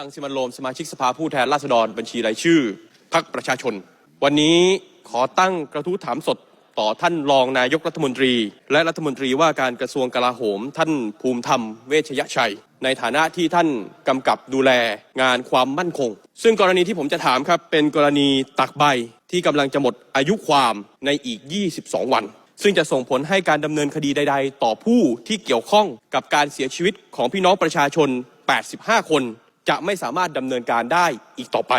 ลังสิมันโรมสมาชิกสภาผู้แทนราษฎรบัญชีรายชื่อพรรคประชาชน วันนี้ขอตั้งกระทู้ถามสดต่อท่านรองนายกรัฐมนตรี และรัฐมนตรีว่าการกระทรวงกลาโหม ท่านภูมิธรรมเวชยชัย ในฐานะที่ท่านกำกับดูแลงานความมั่นคง ซึ่งกรณีที่ผมจะถามครับเป็นกรณีตักใบที่กำลังจะหมดอายุความในอีก 22 วัน ซึ่งจะส่งผลให้การดำเนินคดีใด ๆ ต่อผู้ที่เกี่ยวข้องกับการเสียชีวิตของพี่น้องประชาชน 85 คน จะไม่สามารถดำเนินการได้อีกต่อไป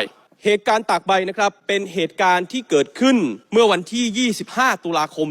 เหตุการณ์ตากใบนะครับเป็นเหตุการณ์ที่เกิดขึ้นเมื่อวันที่ 25 ตุลาคม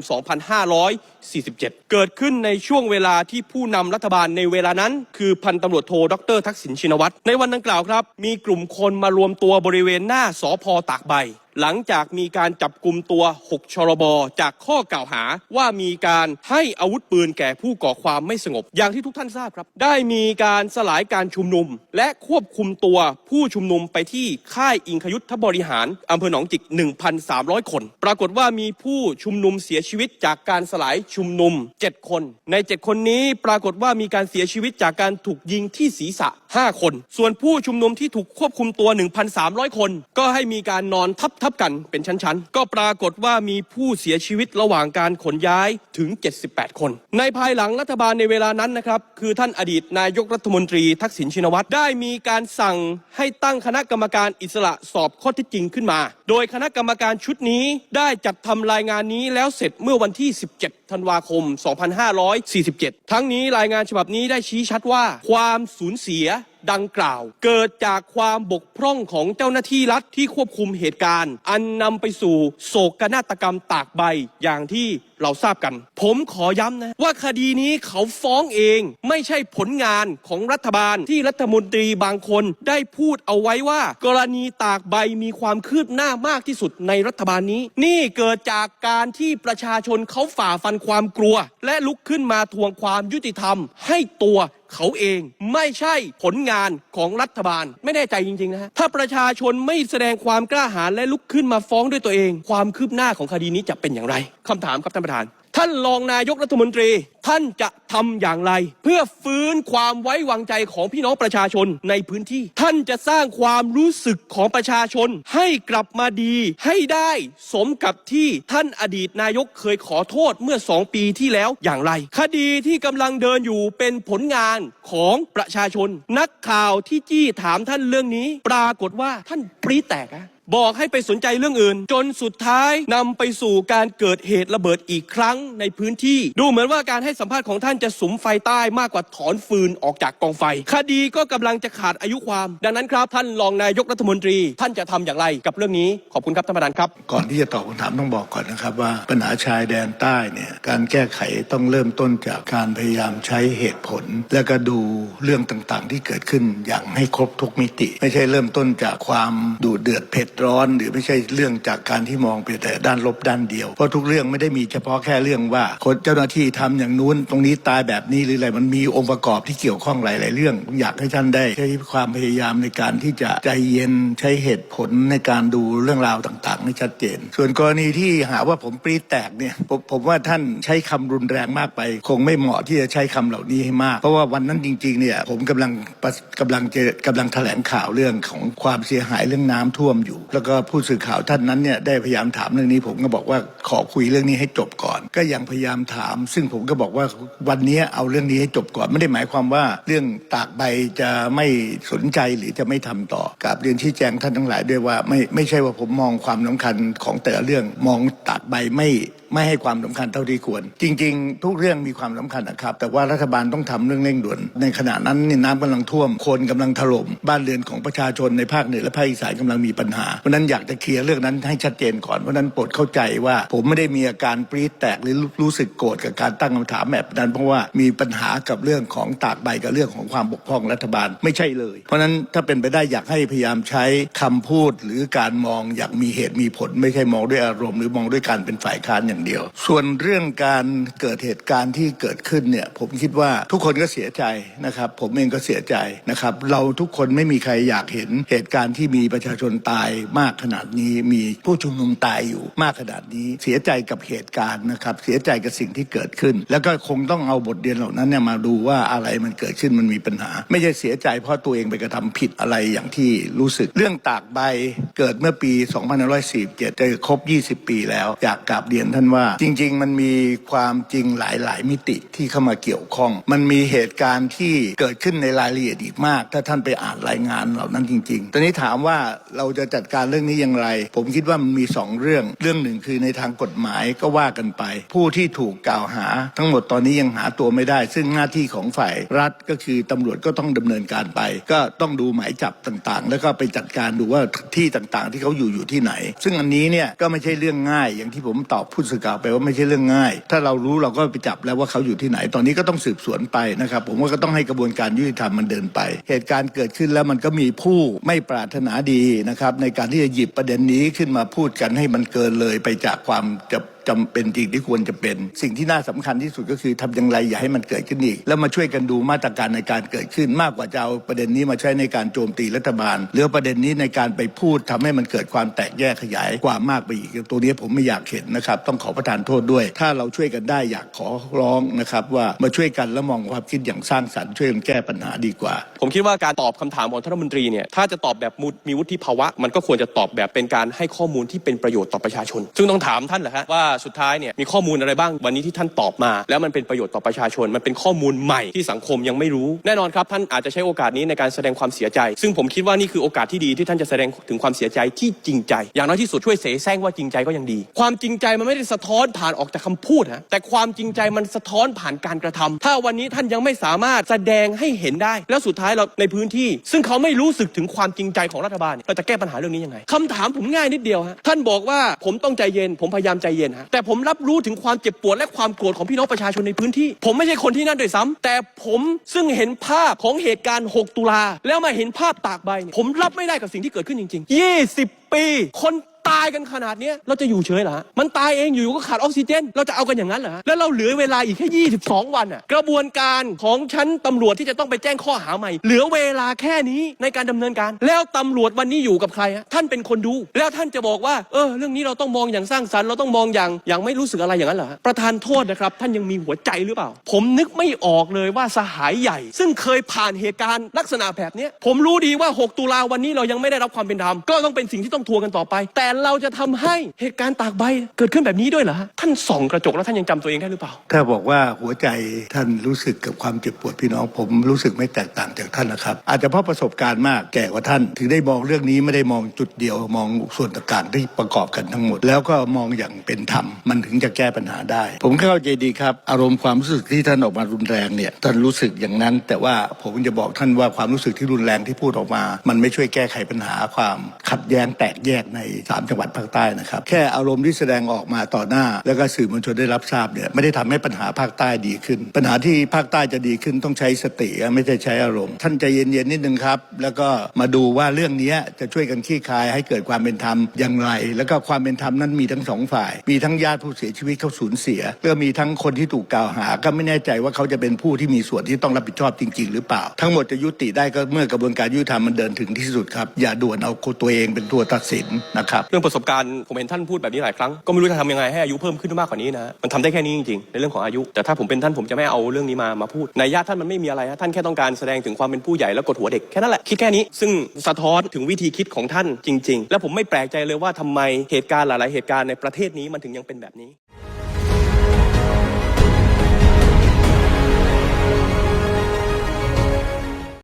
2547 เกิดขึ้นในช่วงเวลาที่ผู้นำรัฐบาลในเวลานั้น คือพันตำรวจโทดรทักษิณชินวัตรในวันดังกล่าวครับ มีกลุ่มคนมารวมตัวบริเวณหน้าสอพอตากใบ หลังจากมีการจับกลุ่มตัว 6 ชรบ จากข้อกล่าวหาว่ามีการให้อาวุธปืนแก่ผู้ก่อความไม่สงบ อย่างที่ทุกท่านทราบครับ ได้มีการสลายการชุมนุม และควบคุมตัวผู้ชุมนุมไปที่ค่ายอิงคยุทธบริหารอำเภอหนองจิก 1,300 คน ปรากฏว่ามีผู้ชุมนุมเสียชีวิตจากการสลายชุมนุม 7 คน ใน 7 คนนี้ปรากฏว่ามีการเสียชีวิตจากการถูกยิงที่ศีรษะ 5 คน ส่วนผู้ชุมนุมที่ถูกควบคุมตัว 1,300 คน ก็ให้มีการนอนทับทับกันเป็นชั้นๆ ก็ปรากฏว่ามีผู้เสียชีวิตระหว่างการขนย้ายถึง 78 คน ในภายหลังรัฐบาลในเวลานั้นนะครับ คือท่านอดีตนายกรัฐมนตรีทักษิณชินวัตรได้มีการสั่งให้ตั้งคณะกรรมการอิสระสอบข้อเท็จจริงขึ้นมา โดยคณะกรรมการชุดนี้ได้จัดทำรายงานนี้แล้วเสร็จเมื่อวันที่ 17 ธันวาคม 2547 ทั้งนี้รายงานฉบับนี้ได้ชี้ชัดว่า ความสูญเสียดังกล่าว เกิดจากความบกพร่องของเจ้าหน้าที่รัฐที่ควบคุมเหตุการณ์ อันนำไปสู่โศกนาฏกรรมตากใบอย่างที่ เราทราบกัน ผมขอย้ำนะ ว่าคดีนี้เขาฟ้องเอง ไม่ใช่ผลงานของรัฐบาลที่รัฐมนตรีบางคนได้พูดเอาไว้ว่า กรณีตากใบมีความคืบหน้ามากที่สุดในรัฐบาลนี้ นี่เกิดจากการที่ประชาชนเขาฝ่าฟันความกลัว และลุกขึ้นมาทวงความยุติธรรมให้ตัว เขาเองไม่ใช่ผลงานของรัฐบาล ไม่แน่ใจจริงๆนะฮะถ้าประชาชนไม่แสดงความกล้าหาญและลุกขึ้นมาฟ้องด้วยตัวเอง ความคืบหน้าของคดีนี้จะเป็นอย่างไรคำถามครับท่านประธาน ท่านรองนายกรัฐมนตรี ท่านจะทำอย่างไร เพื่อฟื้นความไว้วางใจของพี่น้องประชาชนในพื้นที่ ท่านจะสร้างความรู้สึกของประชาชน ให้กลับมาดี ให้ได้สมกับที่ท่านอดีตนายกเคยขอโทษเมื่อสองปีที่แล้วอย่างไร คดีที่กำลังเดินอยู่เป็นผลงานของประชาชน นักข่าวที่จี้ถามท่านเรื่องนี้ ปรากฏว่าท่านปรีแตกอะ บอกให้ไปสนใจเรื่องอื่น จนสุดท้ายนำไปสู่การเกิดเหตุระเบิดอีกครั้งในพื้นที่ ดูเหมือนว่าการให้สัมภาษณ์ของท่านจะสุมไฟใต้มากกว่าถอนฟืนออกจากกองไฟ คดีก็กำลังจะขาดอายุความ ดังนั้นครับ ท่านรองนายกรัฐมนตรี ท่านจะทำอย่างไรกับเรื่องนี้ขอบคุณครับท่านประธานครับ ก่อนที่จะตอบคำถามต้องบอกก่อนนะครับว่าปัญหาชายแดนใต้เนี่ยการแก้ไขต้องเริ่มต้นจากการพยายามใช้เหตุผล แล้วก็ดูเรื่องต่างๆ ที่เกิดขึ้นอย่างให้ครบทุกมิติ ไม่ใช่เริ่มต้นจากความดูเดือดเผ็ดร้อนหรือไม่ใช่เรื่องจากการที่มองไปแต่ด้านลบด้านเดียว เพราะทุกเรื่องไม่ได้มีเฉพาะแค่เรื่องว่า คนเจ้าหน้าที่ทำอย่างนู้นตรงนี้ตายแบบนี้หรืออะไรมันมีองค์ประกอบที่เกี่ยวข้องหลาย ๆ เรื่องผมอยากให้ท่านได้ใช้ความพยายามในการที่จะใจเย็นใช้เหตุผลในการดูเรื่องราวต่างๆให้ชัดเจน ส่วนกรณีที่หาว่าผมปรีแตกเนี่ยผมผมว่าท่านใช้คำรุนแรงมากไป คงไม่เหมาะที่จะใช้คำเหล่านี้ให้มาก เพราะว่าวันนั้นจริง ๆ เนี่ยผมกำลังประกำลังจะกำลังแถลงข่าวเรื่องของความเสียหายเรื่องน้ำท่วมอยู่แล้วก็ผู้สื่อข่าวท่านนั้นเนี่ยได้พยายามถามเรื่องนี้ ผมก็บอกว่าขอคุยเรื่องนี้ให้จบก่อน ก็ยังพยายามถาม ซึ่งผมก็บอกว่าวันนี้เอาเรื่องนี้ให้จบก่อนไม่ได้หมายความว่า เรื่องตากใบจะไม่สนใจหรือจะไม่ทำต่อกับเรียนชี้แจงท่านทั้งหลายด้วยว่าไม่ไม่ใช่ว่าผมมองความสำคัญของแต่ละเรื่องมองตากใบไม่ ไม่ให้ความสำคัญเท่าที่ควร จริง ๆ ทุกเรื่องมีความสำคัญนะครับ แต่ว่ารัฐบาลต้องทำเรื่องเร่งด่วน ในขณะนั้นนี่ยน้ำกำลังท่วมคนกำลังถล่มบ้านเรือนของประชาชนในภาคเหนือและภาคอีสานกำลังมีปัญหาเพราะนั้นอยากจะเคลียร์เรื่องนั้นให้ชัดเจนก่อนเพราะนั้นโปรดเข้าใจว่า ผมไม่ได้มีอาการปรี๊ดแตกหรือรู้สึกโกรธกับการตั้งคำถามแบบนั้น เพราะว่ามีปัญหากับเรื่องของตากใบกับเรื่องของความบกพร่องรัฐบาลไม่ใช่เลย เพราะนั้นถ้าเป็นไปได้อยากให้พยายามใช้คำพูดหรือการมองอย่างมีเหตุมีผล ไม่ใช่มองด้วยอารมณ์หรือมองด้วยการเป็นฝ่ายค้านอย่างอย่างเดียว ส่วนเรื่องการเกิดเหตุการณ์ที่เกิดขึ้นเนี่ยผมคิดว่าทุกคนก็เสียใจนะครับ ผมเองก็เสียใจนะครับ เราทุกคนไม่มีใครอยากเห็นเหตุการณ์ที่มีประชาชนตายมากขนาดนี้มีผู้ชุมนุมตายอยู่มากขนาดนี้ เสียใจกับเหตุการณ์นะครับ เสียใจกับสิ่งที่เกิดขึ้น แล้วก็คงต้องเอาบทเรียนเหล่านั้นเนี่ยมาดูว่าอะไรมันเกิดขึ้นมันมีปัญหา ไม่ใช่เสียใจเพราะตัวเองไปกระทำผิดอะไรอย่างที่รู้สึก เรื่องตากใบเกิดเมื่อปี 2547จะครบ 20 ปีแล้วอยากกราบเรียนท่านว่าจริง ๆ มันมีความจริงหลาย ๆ มิติที่เข้ามาเกี่ยวข้อง มันมีเหตุการณ์ที่เกิดขึ้นในรายละเอียดอีกมาก ถ้าท่านไปอ่านรายงานเหล่านั้นจริง ๆ ตอนนี้ถามว่าเราจะจัดการเรื่องนี้อย่างไร ผมคิดว่ามันมีสองเรื่อง เรื่องหนึ่งคือในทางกฎหมายก็ว่ากันไป ผู้ที่ถูกกล่าวหา ทั้งหมดตอนนี้ยังหาตัวไม่ได้ ซึ่งหน้าที่ของฝ่ายรัฐก็คือตำรวจก็ต้องดำเนินการไป ก็ต้องดูหมายจับต่างๆ แล้วก็ไปจัดการดูว่าที่ต่างๆ ที่เขาอยู่อยู่ที่ไหน ซึ่งอันนี้เนี่ยก็ไม่ใช่เรื่องง่ายอย่างที่ผมตอบผู้สื่อกล่าวไปว่าไม่ใช่เรื่องง่าย ถ้าเรารู้เราก็ไปจับแล้วว่าเขาอยู่ที่ไหน ตอนนี้ก็ต้องสืบสวนไปนะครับ ผมว่าก็ต้องให้กระบวนการยุติธรรมมันเดินไป เหตุการณ์เกิดขึ้นแล้วมันก็มีผู้ไม่ปรารถนาดีนะครับในการที่จะหยิบประเด็นนี้ขึ้นมาพูดกันให้มันเกินเลยไปจากความจะ จำเป็นจริงที่ควรจะเป็น สิ่งที่น่าสำคัญที่สุดก็คือทำอย่างไรอย่าให้มันเกิดขึ้นอีก แล้วมาช่วยกันดูมาตรการในการเกิดขึ้นมากกว่าจะเอาประเด็นนี้มาใช้ในการโจมตีรัฐบาล หรือประเด็นนี้ในการไปพูดทำให้มันเกิดความแตกแยกขยายความมากไปอีกตัวนี้ผมไม่อยากเห็นนะครับ ต้องขอประทานโทษด้วย ถ้าเราช่วยกันได้อยากขอร้องนะครับ ว่ามาช่วยกันแล้วมองความคิดอย่างสร้างสรรค์ช่วยกันแก้ปัญหาดีกว่า ผมคิดว่าการตอบคำถามของท่านรัฐมนตรีเนี่ยถ้าจะตอบแบบมุมีวุฒิภาวะ มันก็ควรจะตอบแบบเป็นการให้ข้อมูลที่เป็นประโยชน์ต่อประชาชน ซึ่งต้องถามท่านแหละฮะว่าสุดท้ายเนี่ยมีข้อมูลอะไรบ้างวันนี้ที่ท่านตอบมา แล้วมันเป็นประโยชน์ต่อประชาชน มันเป็นข้อมูลใหม่ที่สังคมยังไม่รู้แน่นอนครับท่านอาจจะใช้โอกาสนี้ในการแสดงความเสียใจ ซึ่งผมคิดว่านี่คือโอกาสที่ดีที่ท่านจะแสดงถึงความเสียใจที่จริงใจ อย่างน้อยที่สุดช่วยเสแสร้งว่าจริงใจก็ยังดี ความจริงใจมันไม่ได้สะท้อนผ่านออกจากคำพูดฮะแต่ความจริงใจมันสะท้อนผ่านการกระทำถ้าวันนี้ท่านยังไม่สามารถแสดงให้เห็นได้ แล้วสุดท้ายเราในพื้นที่ ซึ่งเขาไม่รู้สึกถึงความจริงใจของรัฐบาลเราจะแก้ปัญหาเรื่องนี้ยังไงคำถามผมง่ายนิดเดียวฮะท่านบอกว่าผมต้องใจเย็นผมพยายามใจเย็นฮะแต่ผมรับรู้ถึงความเจ็บปวดและความโกรธของพี่น้องประชาชนในพื้นที่ ผมไม่ใช่คนที่นั่นด้วยซ้ำแต่ผมซึ่งเห็นภาพของเหตุการณ์ 6 ตุลา แล้วมาเห็นภาพตากใบ ผมรับไม่ได้กับสิ่งที่เกิดขึ้นจริง ๆ 20 ปี คน ตายกันขนาดนี้เราจะอยู่เฉยเหรอฮะมันตายเองอยู่ก็ขาดออกซิเจน เราจะเอากันอย่างนั้นเหรอฮะแล้วเราเหลือเวลาอีกแค่ 22 วันอะกระบวนการของชั้นตำรวจที่จะต้องไปแจ้งข้อหาใหม่ เหลือเวลาแค่นี้ในการดำเนินการ แล้วตำรวจวันนี้อยู่กับใครฮะท่านเป็นคนดู แล้วท่านจะบอกว่าเออเรื่องนี้เราต้องมองอย่างสร้างสรรค์เราต้องมองอย่างอย่างไม่รู้สึกอะไรอย่างนั้นเหรอฮะประธานโทษนะครับ ท่านยังมีหัวใจหรือเปล่า ผมนึกไม่ออกเลยว่าสหายใหญ่ ซึ่งเคยผ่านเหตุการณ์ลักษณะแบบนี้ผมรู้ดีว่า 6 ตุลาวันนี้เรายังไม่ได้รับความเป็นธรรมก็ต้องเป็นสิ่งที่ต้องทวงกันต่อไป แต่แต่เราจะทำให้เหตุการณ์ตากใบเกิดขึ้นแบบนี้ด้วยเหรอฮะท่านส่องกระจกแล้วท่านยังจำตัวเองได้หรือเปล่า ถ้าบอกว่าหัวใจท่านรู้สึกกับความเจ็บปวดพี่น้องผมรู้สึกไม่แตกต่างจากท่านนะครับ อาจจะเพราะประสบการณ์มากแก่กว่าท่าน ถึงได้มองเรื่องนี้ไม่ได้มองจุดเดียวมองส่วนต่างๆที่ประกอบกันทั้งหมด แล้วก็มองอย่างเป็นธรรมมันถึงจะแก้ปัญหาได้ ผมเข้าใจดีครับ อารมณ์ความรู้สึกที่ท่านออกมารุนแรงเนี่ยท่านรู้สึกอย่างนั้น แต่ว่าผมจะบอกท่านว่าความรู้สึกที่รุนแรงที่พูดออกมา มันไม่ช่วยแก้ไขปัญหาความขัดแย้งแตกแยกในสั3 จังหวัดภาคใต้นะครับ แค่อารมณ์ที่แสดงออกมาต่อหน้า แล้วก็สื่อมวลชนได้รับทราบเนี่ยไม่ได้ทำให้ปัญหาภาคใต้ดีขึ้น ปัญหาที่ภาคใต้จะดีขึ้นต้องใช้สติ ไม่ใช่ใช้อารมณ์ ท่านใจเย็นๆนิดนึงครับ แล้วก็มาดูว่าเรื่องนี้จะช่วยกันขี้คายให้เกิดความเป็นธรรมอย่างไร แล้วก็ความเป็นธรรมนั้นมีทั้งสองฝ่าย มีทั้งญาติผู้เสียชีวิตเขาสูญเสียแล้วมีทั้งคนที่ถูกกล่าวหา ก็ไม่แน่ใจว่าเขาจะเป็นผู้ที่มีส่วนที่ต้องรับผิดชอบจริง ๆ หรือเปล่า ทั้งหมดจะยุติได้ก็เมื่อกระบวนการยุติธรรมมันเดินถึงที่สุดครับ อย่าด่วนเอาตัวเองเป็นตัวตัดสินนะครับเรื่องประสบการณ์ผมเห็นท่านพูดแบบนี้หลายครั้งก็ไม่รู้จะทำยังไงให้อายุเพิ่มขึ้นมากกว่านี้นะมันทำได้แค่นี้จริงๆในเรื่องของอายุ แต่ถ้าผมเป็นท่านผมจะไม่เอาเรื่องนี้มามาพูดในญาติท่านมันไม่มีอะไรฮะท่านแค่ต้องการแสดงถึงความเป็นผู้ใหญ่แล้วกดหัวเด็กแค่นั้นแหละคิดแค่นี้ซึ่งสะท้อนถึงวิธีคิดของท่านจริง ๆ และผมไม่แปลกใจเลยว่าทำไมเหตุการณ์หลาย ๆ เหตุการณ์ในประเทศนี้มันถึงยังเป็นแบบนี้